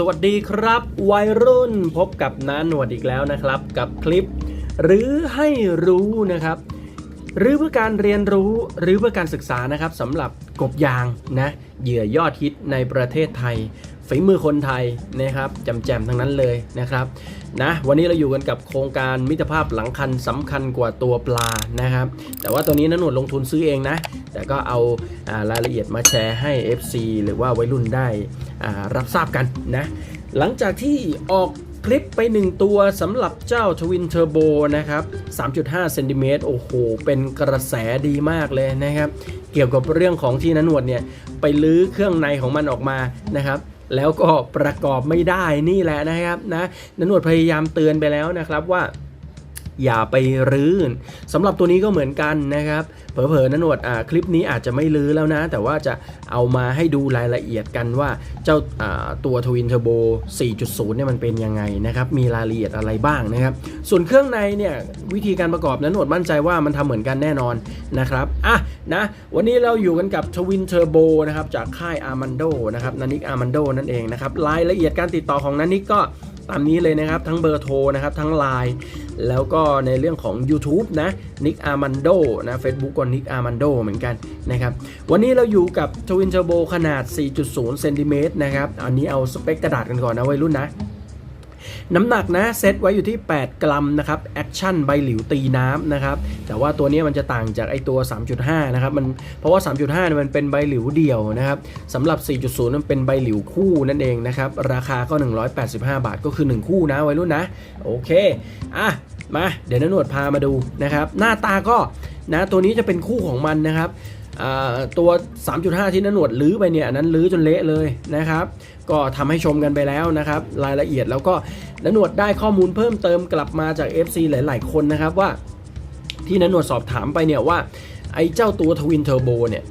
สวัสดีครับวัยรุ่นพบกับน้าหนวดอีกแล้วนะครับ กับคลิป หรือให้รู้นะครับ หรือเพื่อการเรียนรู้หรือเพื่อการศึกษานะครับสำหรับกบยางนะเหยื่อยอดฮิตในประเทศไทยฝีมือคนไทยนะครับจำแจมทั้งนั้นเลยนะครับนะวันนี้เราอยู่กันกับโครงการมิตรภาพหลังคันสำคัญกว่าตัวปลานะครับ แต่ว่าตัวนี้นะหนวดลงทุนซื้อเองนะ แต่ก็เอาอารายละเอียดมาแชร์ให้ FC หรือว่าวัยรุ่นได้ รับทราบกันนะ หลังจากที่ออกคลิปไป 1 ตัวสำหรับเจ้าทวินเทอร์โบนะครับ 3.5 เซนติเมตรโอ้โห เป็นกระแสดีมากเลยนะครับ เกี่ยวกับเรื่องของที่นันนวดเนี่ย ไปลื้อเครื่องในของมันออกมานะครับแล้วก็ประกอบไม่ได้นี่แหละนะครับนะนันวดพยายามเตือนไปแล้วนะครับว่า อย่าไปรื้อสำหรับตัวนี้ก็เหมือนกันนะครับ เผลอๆนะหนวดคลิปนี้อาจจะไม่ลื้อแล้วนะ แต่ว่าจะเอามาให้ดูรายละเอียดกันว่าเจ้าตัวทวินเทอร์โบ4.0 เนี่ยมันเป็นยังไงนะครับ มีรายละเอียดอะไรบ้างนะครับ ส่วนเครื่องในเนี่ยวิธีการประกอบนะหนวดมั่นใจว่ามันทำเหมือนกันแน่นอนนะครับอะนะวันนี้เราอยู่กันกับทวินเทอร์โบนะครับจากค่ายอาร์มันโดนะครับนานิกอาร์มันโดนั่นเองนะครับรายละเอียดการติดต่อของนานิกก็ ตามนี้เลยนะครับ ทั้งเบอร์โทรนะครับ ทั้งไลน์แล้วก็ในเรื่องของ YouTube นะนิกอาร์มันโดนะ Facebook ก็นิกอาร์มันโดเหมือนกันนะครับ วันนี้เราอยู่กับทวินเทอร์โบขนาด 4.0 เซนติเมตรนะครับ อันนี้เอาสเปคกระดาษกันก่อนนะวัยรุ่นนะ น้ำหนักนะเซตไว้อยู่ที่ 8 กรัมนะครับแอคชั่นใบหลิวตีน้ำนะครับแต่ว่าตัวนี้มันจะต่างจากไอตัว 3.5 นะครับมันเพราะว่า 3.5เนี่ยมันเป็นใบหลิวเดี่ยวนะครับสำหรับ 4.0 มันเป็นใบหลิวคู่นั่นเองนะครับราคาก็ 185 บาทก็คือ 1 คู่นะไวัยรุ่นนะ โอเคอะมาเดี๋ยวนหนวดพามาดูนะครับหน้าตาก็นะตัวนี้จะเป็นคู่ของมันนะครับ ตัว 3.5 ที่น้าหนวดลื้อไปเนี่ยอันนั้นลื้อจนเละเลยนะครับ ก็ทำให้ชมกันไปแล้วนะครับ รายละเอียดแล้วก็น้าหนวดได้ข้อมูลเพิ่มเติมกลับมาจาก FC หลาย ๆ คนนะครับว่าที่น้าหนวดสอบถามไปเนี่ยว่าไอ้เจ้าตัวทวินเทอร์โบเนี่ย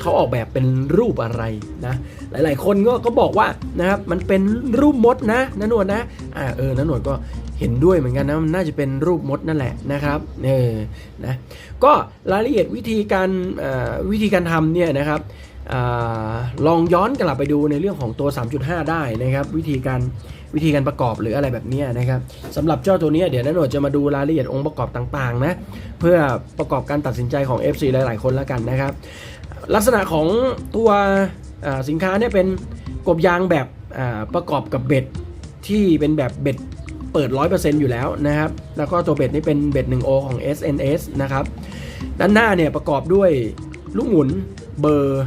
เขาออกแบบเป็นรูปอะไรนะหลาย ๆ คนก็ก็บอกว่านะครับมันเป็นรูปมดนะน้าหนวดนะอ่าเออน้าหนวดก็ ห็นด้วยเหมือนกันนะมันน่าจะเป็นรูปมดนั่นแหละนะครับเออนะก็รายละเอียดวิธีการวิธีการทำเนี่ยนะครับอลองย้อนกลับไปดูในเรื่องของตัว 3.5 ได้นะครับ วิธีการวิธีการประกอบหรืออะไรแบบนี้นะครับสำหรับเจ้าตัวนี้เดี๋ยวน้าหนจะมาดูรายละเอียดองค์ประกอบต่างๆนะเพื่อประกอบการตัดสินใจของ FC หลายๆ คนแล้วกันนะครับ ลักษณะของตัวสินค้าเนี่ยเป็นกบยางแบบประกอบกับเบ็ดที่เป็นแบบเบ็ด เปิด 100%อยู่แล้วนะครับ แล้วก็ตัวเบ็ดนี่เป็นเบ็ด 1O ของ SNS นะครับ ด้านหน้าเนี่ยประกอบด้วยลูกหมุนเบอร์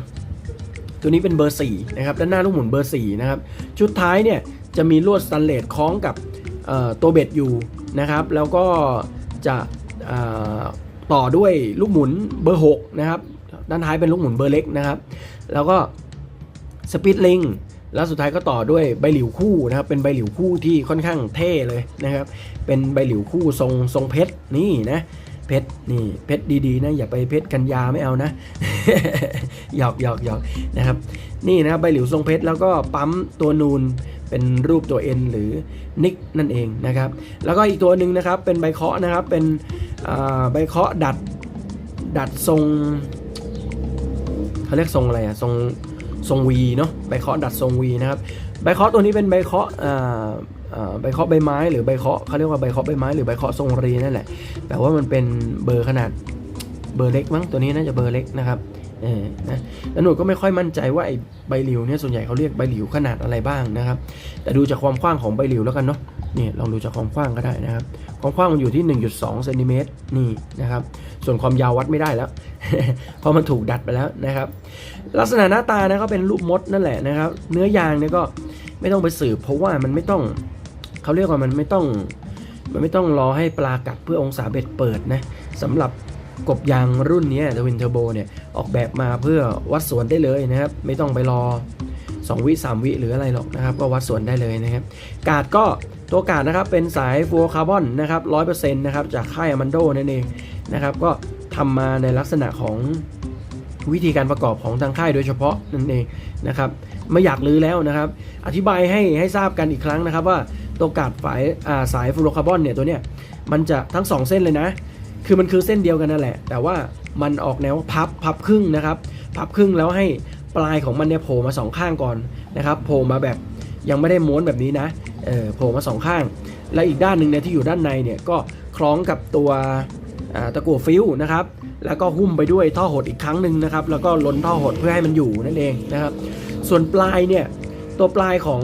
ตัวนี้เป็นเบอร์4นะครับ ด้านหน้าลูกหมุนเบอร์4นะครับ ชุดท้ายเนี่ยจะมีลวดสแตนเลสคล้องกับตัวเบ็ดอยู่นะครับ แล้วก็จะต่อด้วยลูกหมุนเบอร์6นะครับ ด้านท้ายเป็นลูกหมุนเบอร์เล็กนะครับ แล้วก็สปีดลิง แล้วสุดท้ายก็ต่อด้วยใบหลิวคู่นะครับ เป็นใบหลิวคู่ที่ค่อนข้างเท่เลยนะครับ เป็นใบหลิวคู่ทรงทรงเพชรนี่นะเพชรนี่เพชรดีๆนะอย่าไปเพชรกันยาไม่เอานะหยอกหยอกหยอกนะครับ นี่นะครับใบหลิวทรงเพชรแล้วก็ปั๊มตัวนูนเป็นรูปตัว N หรือนิกนั่นเองนะครับ แล้วก็อีกตัวหนึ่งนะครับเป็นใบเคาะนะครับเป็นใบเคาะดัดดัดทรงเขาเรียกทรงอะไรอะทรง ทรงวีเนาะใบเคาะดัดทรงวีนะครับใบเคาะตัวนี้เป็นใบเคาะใบเคาะใบไม้ หรือใบเคาะเขาเรียกว่าใบเคาะใบไม้หรือใบเคาะทรงรีนั่นแหละแต่ว่ามันเป็นเบอร์ขนาดเบอร์เล็กมั้งตัวนี้น่าจะเบอร์เล็กนะครับเออนะแล้วหนูก็ไม่ค่อยมั่นใจว่าไอ้ใบหลิวเนี่ยส่วนใหญ่เขาเรียกใบหลิวขนาดอะไรบ้างนะครับ แต่ดูจากความกว้างของใบหลิวแล้วกันเนาะ นี่ลองดูจากความกว้างก็ได้นะครับ ความกว้างมันอยู่ที่ 1.2เซนติเมตรนี่นะครับ ส่วนความยาววัดไม่ได้แล้ว เพราะมันถูกดัดไปแล้วนะครับ ลักษณะหน้าตานะก็เป็นรูปมดนั่นแหละนะครับ เนื้อยางเนี่ยก็ไม่ต้องไปสืบเพราะว่ามันไม่ต้องเขาเรียกว่ามันไม่ต้อง มันไม่ต้องรอให้ปลากัดเพื่อองศาเบ็ดเปิดนะสำหรับกบยางรุ่นนี้ทวินเทอร์โบเนี่ยออกแบบมาเพื่อวัดส่วนได้เลยนะครับ ไม่ต้องไปรอ 2 วิ 3 วิหรืออะไรหรอกนะครับ ก็วัดส่วนได้เลยนะครับ กาดก็ ตัวกาดนะครับเป็นสายฟลูออคาร์บอนนะครับ100%นะครับจากค่ายอมันโดนั่นเองนะครับก็ทำมาในลักษณะของวิธีการประกอบของทางค่ายโดยเฉพาะนั่นเองนะครับไม่อยากลือแล้วนะครับ อธิบายให้ให้ทราบกันอีกครั้งนะครับ ว่าตัวกาดฝายอ่าสายฟลูออร์คาร์บอนเนี่ยตัวเนี้ยมันจะทั้ง 2 เส้นเลยนะ คือมันคือเส้นเดียวกันนั่นแหละ แต่ว่ามันออกแนวพับพับครึ่งนะครับ พับครึ่งแล้วให้ปลายของมันเนี่ยโผล่มาสองข้างก่อนนะครับโผล่มาแบบ ยังไม่ได้ม้วนแบบนี้นะเออโผล่มาสองข้าง และอีกด้านหนึ่งเนี่ยที่อยู่ด้านในเนี่ยก็คล้องกับตัวตะกั่วฟิวนะครับแล้วก็หุ้มไปด้วยท่อหดอีกครั้งหนึ่งนะครับ แล้วก็ล้นท่อหดเพื่อให้มันอยู่นั่นเองนะครับ ส่วนปลายเนี่ยตัวปลายของ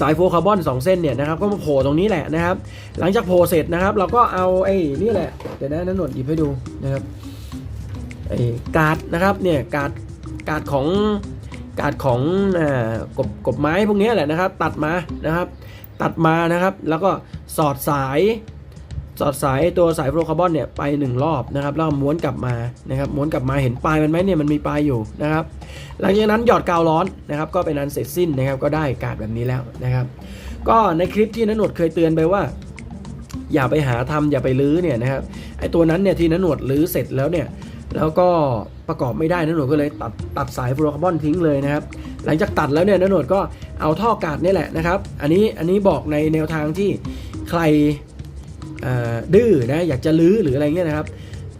สายโฟร์คาร์บอน2เส้นเนี่ยนะครับก็มาโผล่ตรงนี้แหละนะครับ หลังจากโผล่เสร็จนะครับ เราก็เอาไอ้นี่แหละเดี๋ยวนะนันหนวดหยิบให้ดูนะครับไอ้การ์ดนะครับเนี่ยการ์ดการ์ดของ การ์ดของกบกบไม้พวกนี้แหละนะครับ ตัดมานะครับ ตัดมานะครับ แล้วก็สอดสาย สอดสายตัวสายโฟลคาร์บอนเนี่ยไปหนึ่งรอบนะครับ แล้วม้วนกลับมานะครับ ม้วนกลับมาเห็นปลายมันไหมเนี่ยมันมีปลายอยู่นะครับ หลังจากนั้นหยอดกาวร้อนนะครับ ก็เป็นอันเสร็จสิ้นนะครับ ก็ได้กาดแบบนี้แล้วนะครับ ก็ในคลิปที่นันหนวดเคยเตือนไปว่า อย่าไปหาทำอย่าไปลื้อเนี่ยนะครับไอตัวนั้นเนี่ยที่นันหนวดลื้อเสร็จแล้วเนี่ยแล้วก็ ประกอบไม่ได้นันหนดก็เลยตัดตัดสายฟลูออคาร์บอนทิ้งเลยนะครับ หลังจากตัดแล้วเนี่ยนันหนดก็เอาท่อกาดนี่แหละนะครับ อันนี้อันนี้บอกในแนวทางที่ใครดื้อนะอยากจะลื้อหรืออะไรเงี้ยนะครับ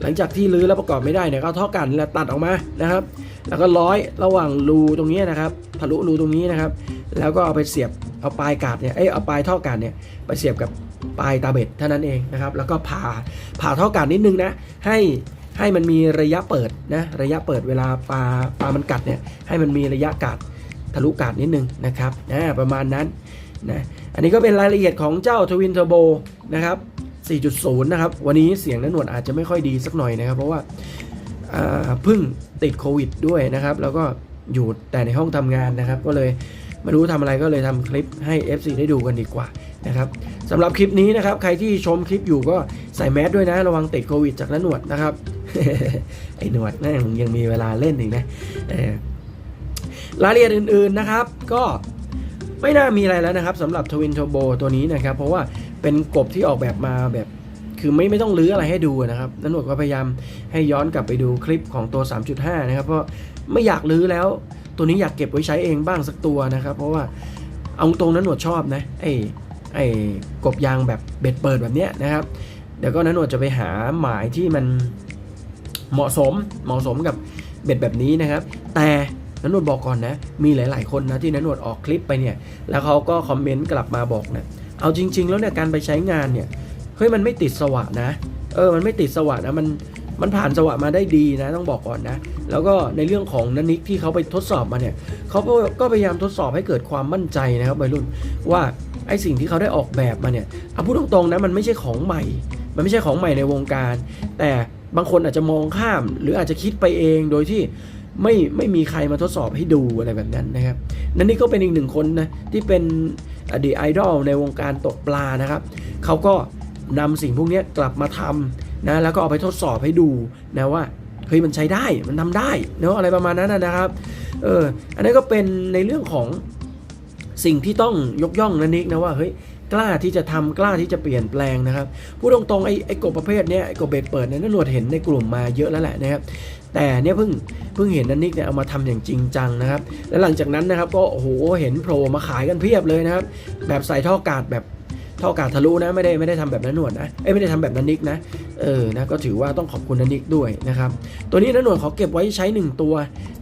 หลังจากที่ลื้อแล้วประกอบไม่ได้เนี่ยก็เอาท่อกันแล้วตัดออกมานะครับ แล้วก็ร้อยระหว่างรูตรงนี้นะครับทะลุรูตรงนี้นะครับ แล้วก็เอาไปเสียบเอาปลายกาดเนี่ยเอ้ยเอาปลายท่อกาดเนี่ยไปเสียบกับปลายตาเบ็ดเท่านั้นเองนะครับ แล้วก็ผ่าผ่าท่อกาดนิดนึงนะให้ ให้มันมีระยะเปิดนะระยะเปิดเวลาปลาปลามันกัดเนี่ยให้มันมีระยะกาดทะลุกาดนิดนึงนะครับนะประมาณนั้นนะอันนี้ก็เป็นรายละเอียดของเจ้าทวินเทอร์โบนะครับ 4.0 นะครับ วันนี้เสียงนนหนวดอาจจะไม่ค่อยดีสักหน่อยนะครับ เพราะว่าพิ่งติดโควิดด้วยนะครับ แล้วก็อยู่แต่ในห้องทำงานนะครับ ก็เลย ไม่รู้ทำอะไรก็เลยทำคลิปให้ FC ได้ดูกันดีกว่านะครับสำหรับคลิปนี้นะครับ ใครที่ชมคลิปอยู่ก็ใส่แมสด้วยนะ ระวังติดโควิดจากนันหนวดนะครับ ไอ้หนวดนะมึงยังมีเวลาเล่นอีกนะรายละเอียดอื่นๆนะครับ ก็ไม่น่ามีอะไรแล้วนะครับสำหรับทวิน t ท r b o ตัวนี้นะครับ เพราะว่าเป็นกบที่ออกแบบมาแบบคือไม่ไม่ต้องลื้ออะไรให้ดูนะครับนันหนวดก็พยายามให้ย้อนกลับไปดูคลิปของตัว 3.5 นะครับ เพราะไม่อยากลื้อแล้ว ตัวนี้อยากเก็บไว้ใช้เองบ้างสักตัวนะครับ เพราะว่าเอาตรงนั้นหนวดชอบนะไอ้ไอ้กบยางแบบเบ็ดเปิดแบบเนี้ยนะครับ เดี๋ยวก็นั้นหนวดจะไปหาหมายที่มันเหมาะสมเหมาะสมกับเบ็ดแบบนี้นะครับ แต่นันนวดบอกก่อนนะ มีหลาย ๆ คนนะที่นันนวดออกคลิปไปเนี่ย แล้วเขาก็คอมเมนต์กลับมาบอกนะเอาจริง ๆ แล้วเนี่ยการไปใช้งานเนี่ย เฮ้ยมันไม่ติดสวะนะ เออ มันไม่ติดสวะนะ มัน มันผ่านสวะมาได้ดีนะต้องบอกก่อนนะ แล้วก็ในเรื่องของนันิกที่เขาไปทดสอบมาเนี่ยเขาก็พยายามทดสอบให้เกิดความมั่นใจนะครับวัยรุ่นว่าไอสิ่งที่เขาได้ออกแบบมาเนี่ยเอาพูดตรงๆนะมันไม่ใช่ของใหม่ มันไม่ใช่ของใหม่ในวงการ แต่บางคนอาจจะมองข้าม หรืออาจจะคิดไปเองโดยที่ไม่ไม่มีใครมาทดสอบให้ดูอะไรแบบนั้นนะครับนั่นนี่ก็เป็นอีกหนึ่งคนนะที่เป็นอดีตไอดอลในวงการตกปลานะครับเขาก็นำสิ่งพวกนี้กลับมาทำ นะแล้วก็เอาไปทดสอบให้ดูนะว่าเฮ้ยมันใช้ได้มันทำได้เนาะอะไรประมาณนั้นนะครับเอออันนี้ก็เป็นในเรื่องของสิ่งที่ต้องยกย่องนะนิกนะว่าเฮ้ยกล้าที่จะทำกล้าที่จะเปลี่ยนแปลงนะครับพูดตรงๆไอ้ไอ้กบประเภทเนี้ยไอ้กบเบ็ดเปิดเนี่ยนันวดเห็นในกลุ่มมาเยอะแล้วแหละนะครับแต่เนี่ยเพิ่งเพิ่งเห็นนันนิกเนี่ยเอามาทำอย่างจริงจังนะครับ แล้วหลังจากนั้นนะครับก็โอ้โหเห็นโผล่มาขายกันเพียบเลยนะครับ แบบใส่ท่อกาดแบบท่อกาดทะลุนะไม่ได้ไม่ได้ทำแบบนันหนวดนะเอ้ไม่ได้ทำแบบนันนิกนะ เออนะก็ถือว่าต้องขอบคุณนันิกด้วยนะครับ ตัวนี้นันหนวดขอเก็บไว้ใช้ 1 ตัว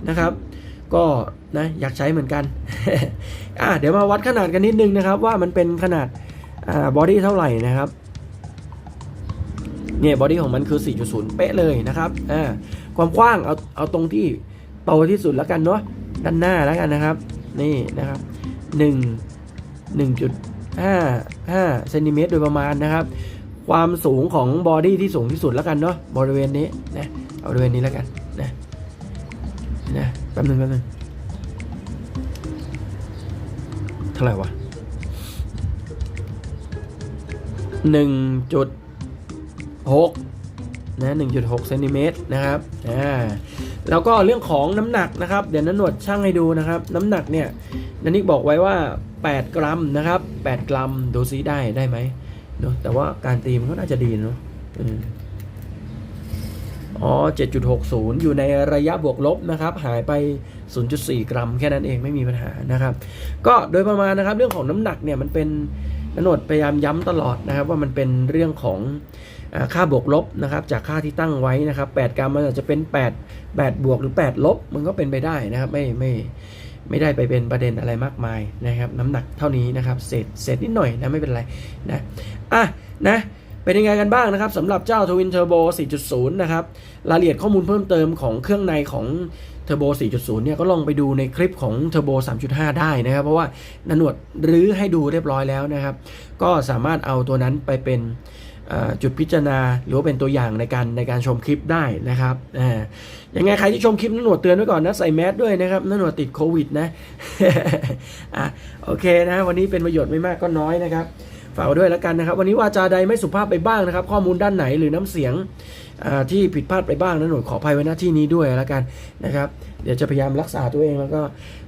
นะครับ ก็นะอยากใช้เหมือนกันอะเดี๋ยวมาวัดขนาดกันนิดนึงนะครับ ว่ามันเป็นขนาดอ่าบอดี้เท่าไหร่นะครับเนี่ยบอดี้ของมันคือ 4.0 เป๊ะเลยนะครับอ่าความกว้างเอาเอาตรงที่โตที่สุดแล้วกันเนาะด้านหน้าแล้วกันนะครับ นี่นะครับ 1 1.55เซนติเมตรโดยประมาณนะครับ ความสูงของบอดี้ที่สูงที่สุดแล้วกันเนาะบริเวณนี้นะเอาบริเวณนี้แล้วกันนะนะแป๊บนึงแป๊บนึงเท่าไหร่วะหนึ่งจุดหกนะหนึ่งจุดหกเซนติเมตรนะครับอ่าแล้วก็เรื่องของน้ำหนักนะครับ เดี๋ยวนันหนวดช่างให้ดูนะครับ น้ำหนักเนี่ยนันนิกบอกไว้ว่า 8 กรัมนะครับ 8 กรัมดูซิได้ได้ไหม เนอะแต่ว่าการตีมันก็น่าจะดีเนาะอ๋อ 7.60 อยู่ในระยะบวกลบนะครับ หายไป 0.4 กรัม แค่นั้นเองไม่มีปัญหานะครับ ก็โดยประมาณนะครับ เรื่องของน้ำหนักเนี่ยมันเป็นนนดพยายามย้ำตลอดนะครับ ว่ามันเป็นเรื่องของอค่าบวกลบนะครับ จากค่าที่ตั้งไว้นะครับ 8 กรัมมันอาจจะเป็น 8 8 บวกหรือ 8 ลบ มันก็เป็นไปได้นะครับ ไม่ไม่ ไม่ได้ไปเป็นประเด็นอะไรมากมายนะครับ น้ำหนักเท่านี้นะครับเศษเศษนิดหน่อยนะไม่เป็นไรนะอะนะเป็นยังไงกันบ้างนะครับสำหรับเจ้า Twin Turbo 4.0 นะครับ รายละเอียดข้อมูลเพิ่มเติมของเครื่องในของ Turbo 4.0 เนี่ยก็ลองไปดูในคลิปของ Turbo 3.5 ได้นะครับ เพราะว่านหนวดรื้อให้ดูเรียบร้อยแล้วนะครับ ก็สามารถเอาตัวนั้นไปเป็น จุดพิจารณาหรือว่าเป็นตัวอย่างในการในการชมคลิปได้นะครับอ่ายังไงใครที่ชมคลิปนันหนวดเตือนไว้ก่อนนะใส่แมสด้วยนะครับนันหนวดติดโควิดนะอะโอเคนะวันนี้เป็นประโยชน์ไม่มากก็น้อยนะครับฝากด้วยแล้วกันนะครับ วันนี้วาจาใดไม่สุภาพไปบ้างนะครับ ข้อมูลด้านไหนหรือน้ำเสียงที่ผิดพลาดไปบ้างนันหนวดขออภัยไว้หน้าที่นี้ด้วยแล้วกันนะครับ เดี๋ยวจะพยายามรักษาตัวเองแล้วก็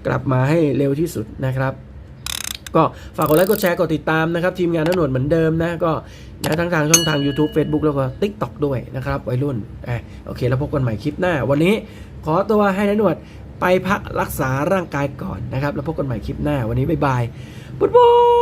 กลับมาให้เร็วที่สุดนะครับ ก็ฝากกดไลค์กดแชร์กดติดตามนะครับ ทีมงานนันหนวดเหมือนเดิมนะก็นะทั้งทางช่องทาง YouTube Facebook แล้วก็ TikTok ด้วยนะครับวัยรุ่นอะโอเค แล้วพบกันใหม่คลิปหน้า วันนี้ขอตัวให้นันหนวดไปพักรักษาร่างกายก่อนนะครับ แล้วพบกันใหม่คลิปหน้าวันนี้บ๊ายบายปุ๊บปุ๊บ